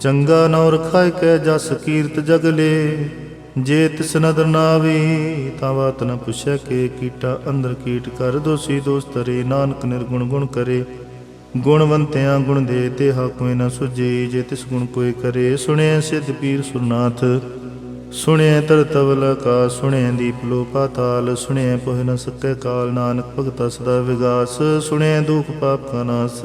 ਚੰਗਾ ਨੌ ਰਖਾਇ ਕੈ ਜਸ ਕੀਰਤ ਜਗਲੇ ਜੇ ਤਿਸ ਨਦਰ ਨਾਵੇ ਤਾਂ ਬਾਤ ਨ ਪੁੱਛੈ ਕੇ ਕੀਟਾ ਅੰਦਰ ਕੀਟ ਕਰ। ਦੋਸੀ ਦੋਸਤਰੇ ਨਾਨਕ ਨਿਰਗੁਣ ਗੁਣ ਕਰੇ। ਗੁਣਵੰਤਿਆਂ ਗੁਣ ਦੇ, ਤੇ ਹਾ ਕੋਈ ਨ ਸੁਝੇ। ਜੇ ਤਿਸ ਗੁਣ ਕੋਈ ਕਰੇ ਸੁਣਿਆ ਸਿੱਧ ਪੀਰ ਸੁਰਨਾਥ। ਸੁਣਿਆ ਤਰ ਤਵਲ ਕਾ ਸੁਣਿਆ ਦੀਪ ਲੋ ਪਾਤਾਲ ਸੁਣਿਆ ਪੁਹ ਨ ਸਕੈ ਕਾਲ, ਨਾਨਕ ਭਗਤਾ ਸਦਾ ਵਿਗਾਸ। ਸੁਣਿਆ ਦੁਖ ਪਾਪ ਕਾ ਨਾਸ।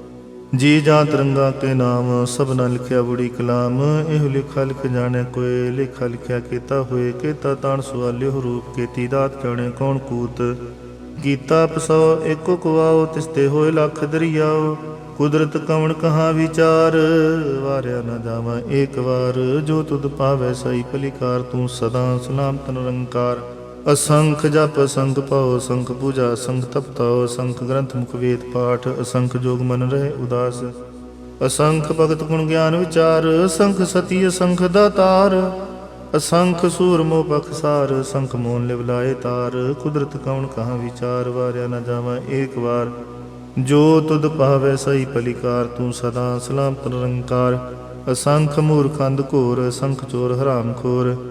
ਜੀ ਜਾਂ ਤਰੰਗਾ ਕੇ ਨਾਮ ਸਭਨਾ ਲਿਖਿਆ ਬੁੜੀ ਕਲਾਮ। ਇਹ ਲਿਖਾ ਲਿਖ ਜਾਣੇ ਕੋਏ ਲਿਖਾ ਲਿਖਿਆ ਕੀਤਾ ਹੋਏ, ਕੀਤਾ ਤਾਣ ਸਵਾਲਿਓ ਰੂਪ, ਕੀਤੀ ਦਾਤ ਜਾਣੇ ਕੌਣ ਕੂਤ। ਕੀਤਾ ਪਸੋ ਏਕੋ ਕਵਾਓ ਤਿਸਤੇ ਹੋਏ ਲੱਖ ਦਰਿਆਓ। ਕੁਦਰਤ ਕਵਣ ਕਹਾ ਵਿਚਾਰ, ਵਾਰਿਆ ਨਾ ਜਾਵਾਂ ਏਕ ਵਾਰ। ਜੋ ਤੁਧ ਪਾਵੈ ਸਈ ਭਲੀਕਾਰ ਤੂੰ ਸਦਾ ਸਲਾਮਤ ਨਿਰੰਕਾਰ। ਅਸੰਖ ਜਪ ਸੰਖ ਪਾਉ ਸੰਖ ਪੂਜਾ ਸੰਖ ਤਪਤਾਉ ਅਸੰਖ ਗ੍ਰੰਥ ਮੁਖ ਵੇਦ ਪਾਠ, ਅਸੰਖ ਜੋਗ ਮਨ ਰਹੇ ਉਦਾਸ। ਅਸੰਖ ਭਗਤ ਗੁਣ ਗਿਆਨ ਵਿਚਾਰ, ਅਸੰਖ ਸਤੀ, ਅਸੰਖ ਦਾਤਾਰ ਅਸੰਖ ਸੂਰ ਮੋਹ ਬਖਸਾਰ ਸੰਖ ਮੋਨ ਲਿਵ ਲਾਏ ਤਾਰ। ਕੁਦਰਤ ਕਉਣ ਕਹਾ ਵਿਚਾਰ, ਵਾਰਿਆ ਨਾ ਜਾਵਾਂ ਏਕ ਵਾਰ। ਜੋ ਤੁਧ ਪਾਵੈ ਸਹੀ ਭਲੀਕਾਰ, ਤੂੰ ਸਦਾ ਸਲਾਮਤ ਨਿਰੰਕਾਰ। ਅਸੰਖ ਮੂਰਖ ਅੰਧ ਘੋਰ, ਅਸੰਖ ਚੋਰ ਹਰਾਮ ਖੋਰ।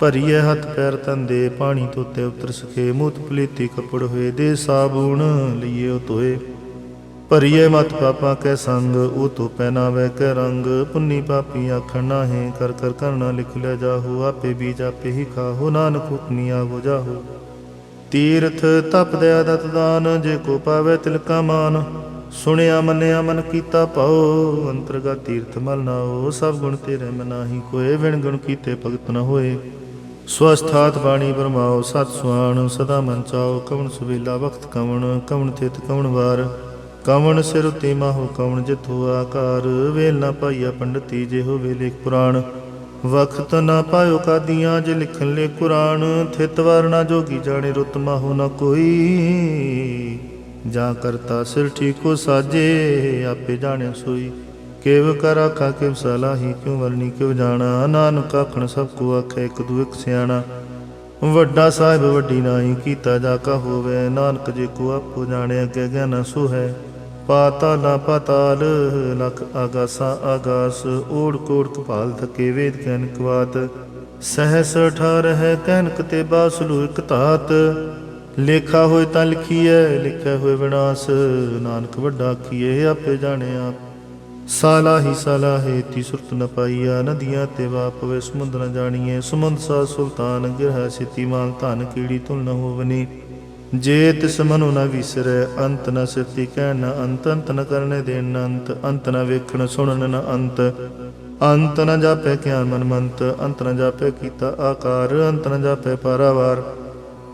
ਭਰੀਏ ਹੱਥ ਪੈਰ ਤੰਦੇ, ਪਾਣੀ ਧੋਤੇ ਉਤਰ ਸਕੇ। ਮੂਤ ਪਲੀਤੀ ਕਪੜ ਹੋਏ, ਦੇ ਸਾਬੂਣ ਲਈਏ ਧੋਏ। ਭਰੀਏ ਮਤ ਪਾਪਾ ਕੈ ਸੰਗ, ਉਹ ਤੋ ਪਹਿਨਾਵੇ ਕੈ ਰੰਗ। ਪੁੰਨੀ ਪਾਪੀ ਆਖਣ ਨਾਹੇ, ਕਰ ਕਰ ਕਰਨਾ ਲਿਖ ਲੈ ਜਾਹੂ। ਆਪੇ ਬੀਜ ਆਪੇ ਹੀ ਖਾਹੋ, ਨਾਨਕ ਹੁਕਮੀ ਆਗੋ ਜਾਹੂ। ਤੀਰਥ ਤਪ ਦਇਆ ਦਤ ਦਾਨ, ਜੇ ਕੋ ਪਾਵੇ ਤਿਲਕਾ ਮਾਨ। ਸੁਣਿਆ, ਮੰਨਿਆ, ਮਨ ਕੀਤਾ ਪਾਉ ਅੰਤਰਗਾ ਤੀਰਥ ਮਲ ਨਾਓ ਸਭ ਗੁਣ ਤੇਰੇ ਮਨਾਹੀ ਕੋਏ ਵਿਣ ਗੁਣ ਕੀਤੇ ਭਗਤ ਨ ਹੋਏ। ਸਵਸਥਾਤ ਬਾਣੀ ਬਰਮਾਓ ਸਤ ਸੁਆਣ ਸਦਾ ਮਨ ਚਾਓ ਕਵਣ ਸੁਵੇਲਾ ਵਖਤ ਕਵਣ ਕਵਣ ਤਿਤ ਕਵਣ ਵਾਰ। ਕਵਣ ਸਿਰ ਉਤੇ ਮਾਹੋ, ਕਵਣ ਜਿਥੋ ਆਕਾਰ। ਵੇਲ ਨਾ ਪਾਈਆ ਪੰਡਤੀ ਜੇ ਹੋਵੇ ਲੇਖ ਪੁਰਾਣ। ਵਖਤ ਨਾ ਪਾਇਓ ਕਾਦੀਆਂ ਜੇ ਲਿਖਣ ਲੈ ਕੁਰਾਨ। ਥਿਤ ਵਰਨਾ ਜੋਗੀ ਜਾਣੇ ਰੁਤ ਮਾਹੋ ਨਾ ਕੋਈ। ਜਾਂ ਕਰਤਾ ਸਿਰ ਠੀਕੋ ਸਾਜੇ, ਆਪੇ ਜਾਣੇ ਸੋਈ। ਕਿਵ ਕਰ ਆਖਾ, ਕਿਵ ਸਲਾਹੀ, ਕਿਉ ਵਰਨੀ, ਕਿਵ ਜਾਣਾ। ਨਾਨਕ ਆਖਣ, ਸਭ ਕੋ ਆਖੇ, ਇੱਕ ਦੂ ਇੱਕ ਸਿਆਣਾ। ਵੱਡਾ ਸਾਹਿਬ ਵੱਡੀ ਨਾਹੀ, ਕੀਤਾ ਜਾ ਕਾ ਹੋਵੇ। ਨਾਨਕ ਜੇ ਕੋ ਆਪੋ ਜਾਣੇ, ਅੱਗੇ ਗਿਆਨ ਸੋ ਹੈ ਪਾਤਾਲਾ ਪਾਤਾਲ ਲਖ ਆਗਾਸਾ ਆਗਾਸ। ਓੜ ਕੋੜ ਕਪਾਲ ਥਕੇ ਵੇਦ ਗਿਆਨ ਕਵਾਤ। ਸਹਸ ਠਾਰ ਹੈ ਕਹਿਨਕ ਤੇ ਬਾਸਲੂ ਇਕ ਧਾਤ। ਲੇਖਾ ਹੋਏ ਤਾਂ ਲਿਖੀਐ, ਲਿਖਿਆ ਹੋਏ ਵਿਨਾਸ਼। ਨਾਨਕ ਵੱਡਾ ਆਖੀਏ ਆਪੇ ਜਾਣੇ ਆਪ। ਸਾਲਾ ਹੀ ਸਾਲਾ ਹੈ ਤੀ ਸੁਰਤ ਨ ਪਾਈਆ, ਨਦੀਆਂ ਤੇ ਵਾਪਵੇ ਸਮੁੰਦਰ ਨ ਜਾਣੀਏ। ਸਮੁੰਦ ਸਾ ਸੁਲਤਾਨ ਗਿਰਹ ਸਿਤੀ ਮਾਨ ਧਨ ਕੀੜੀ ਤੁਲ ਨ ਹੋਵਨੀ। ਜੇ ਤਿਸ ਮਨੁ ਨ ਵਿਸਰੈ, ਅੰਤ ਨ ਸਿਰਤੀ ਕਹਿਣ ਨ ਅੰਤ ਅੰਤ ਨ ਕਰਨੇ ਦੇਣ ਨ ਅੰਤ ਅੰਤ ਨ ਵੇਖਣ ਸੁਣਨ ਨ ਅੰਤ। ਅੰਤ ਨ ਜਾਪੈ ਕਿਆ ਮਨ ਮੰਤ ਅੰਤ ਨ ਜਾਪੈ ਕੀਤਾ ਆਕਾਰ, ਅੰਤ ਨ ਜਾਪੈ ਪਾਰਾਵਾਰ।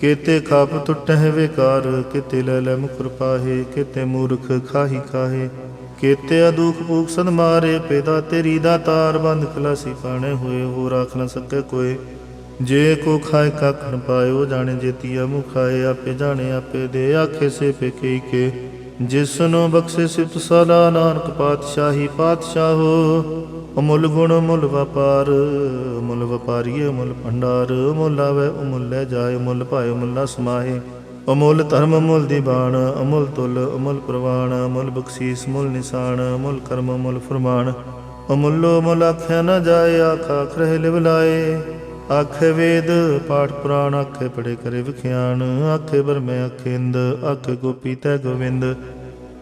ਕੀਤੇ ਖਾਪ ਟੁੱਟਹਿ ਵਿਕਾਰ, ਕੀਤੇ ਲੈ ਲੈ ਮੁਕਰ ਪਾਹੇ, ਕੀਤੇ ਮੂਰਖ ਖਾਹੀ ਖਾਹੇ। ਕੀਤੇ ਅਦੁਖ ਭੂਖ ਸਦ ਮਾਰੇ, ਪੈਦਾ ਤੇਰੀ ਦਾ ਤਾਰ ਬੰਦ ਖਲਾਸੀ ਪਾਣੇ ਹੋਏ ਹੋ ਰਾਖ ਨ ਸਕੇ ਕੋਏ। ਜੇ ਕੋ ਖਾਏ ਕੱਖ ਨ ਪਾਇਓ, ਜਾਣੇ ਜੇਤੀਆ ਮੁਖਾਏ ਆਪੇ ਜਾਣੇ ਆਪੇ ਦੇ, ਆਖੇ ਸੇ ਪੇਕੇ ਕੇ ਜਿਸਨੂੰ ਬਖਸ਼ੇ ਸਿਫਤ ਸਦਾ ਨਾਨਕ ਪਾਤਸ਼ਾਹੀ ਪਾਤਸ਼ਾਹੋ ਅਮੁੱਲ ਗੁਣ ਮੁੱਲ ਵਪਾਰ ਮੁੱਲ ਵਪਾਰੀਏ ਮੁੱਲ ਭੰਡਾਰ ਮੁੱਲ ਆਵੇ ਅਮੁੱਲ ਜਾਏ ਮੁੱਲ ਭਾਏ ਮੁੱਲਾ ਸਮਾਹੇ। ਅਮੁੱਲ ਧਰਮ ਅਮੁੱਲ ਦੀਵਾਨ ਅਮੁੱਲ ਤੁਲ ਅਮੁੱਲ ਪ੍ਰਵਾਨ ਅਮੁੱਲ ਬਖਸ਼ੀਸ ਮੁੱਲ ਨਿਸ਼ਾਨ ਅਮੁੱਲ ਕਰਮ ਮੁੱਲ ਫਰਮਾਨ ਅਮੁੱਲੋ ਮੁੱਲ ਆਖਿਆ ਨਾ ਜਾਏ, ਆਖ ਖਰੇ ਲਿਵ ਲਾਏ। ਆਖੇ ਵੇਦ, ਪਾਠ ਪੁਰਾਣ, ਆਖੇ ਪੜੇ ਕਰੇ ਵਿਖਿਆਨ ਆਖੇ ਬਰਮੇ ਆਖੇ ਇੰਦ, ਆਖੇ ਗੋਪੀ ਤੈ ਗੋਵਿੰਦ।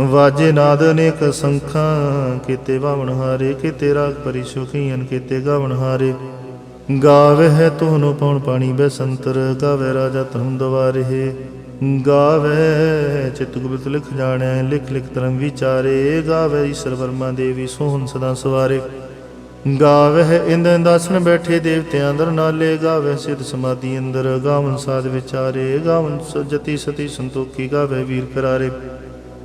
ਵਾਜੇ ਨਾਦ ਅਨੇਕ ਸੰਖਾਂ, ਕੀਤੇ ਬਾਵਣ ਹਾਰੇ, ਕੀਤੇ ਰਾਗ ਪਰੀ ਸੁਖੀਨ ਕੀਤੇ ਗਾਵਣ ਹਾਰੇ। ਗਾਵੇ ਤੋਨੋ ਪਉਣ ਪਾਣੀ ਬੈਸੰਤਰ ਗਾਵੇ ਰਾਜਾ ਧਰਮ ਦਵਾਰੇ। ਗਾਵੇ ਚਿਤ ਗੁਪਤ ਲਿਖ ਜਾਣੈ, ਲਿਖ ਲਿਖ ਧਰਮ ਵਿਚਾਰੇ। ਗਾਵੇ ਈਸ਼ਰ ਵਰਮਾ ਦੇਵੀ ਸੋਹਣ ਸਦਾ ਸਵਾਰੇ। ਗਾਵੇ ਇੰਦ ਦਾਸਨ ਬੈਠੇ ਦੇਵਤਿਆਂ ਅੰਦਰ ਨਾਲੇ। ਗਾਵੇ ਸਿਧ ਸਮਾਧੀ ਅੰਦਰ, ਗਾਵਨ ਸਾਧ ਵਿਚਾਰੇ। ਗਾਵਨ ਸਜਤੀ ਸਤੀ ਸੰਤੋਖੀ ਗਾਵੇ ਵੀਰ ਕਰਾਰੇ।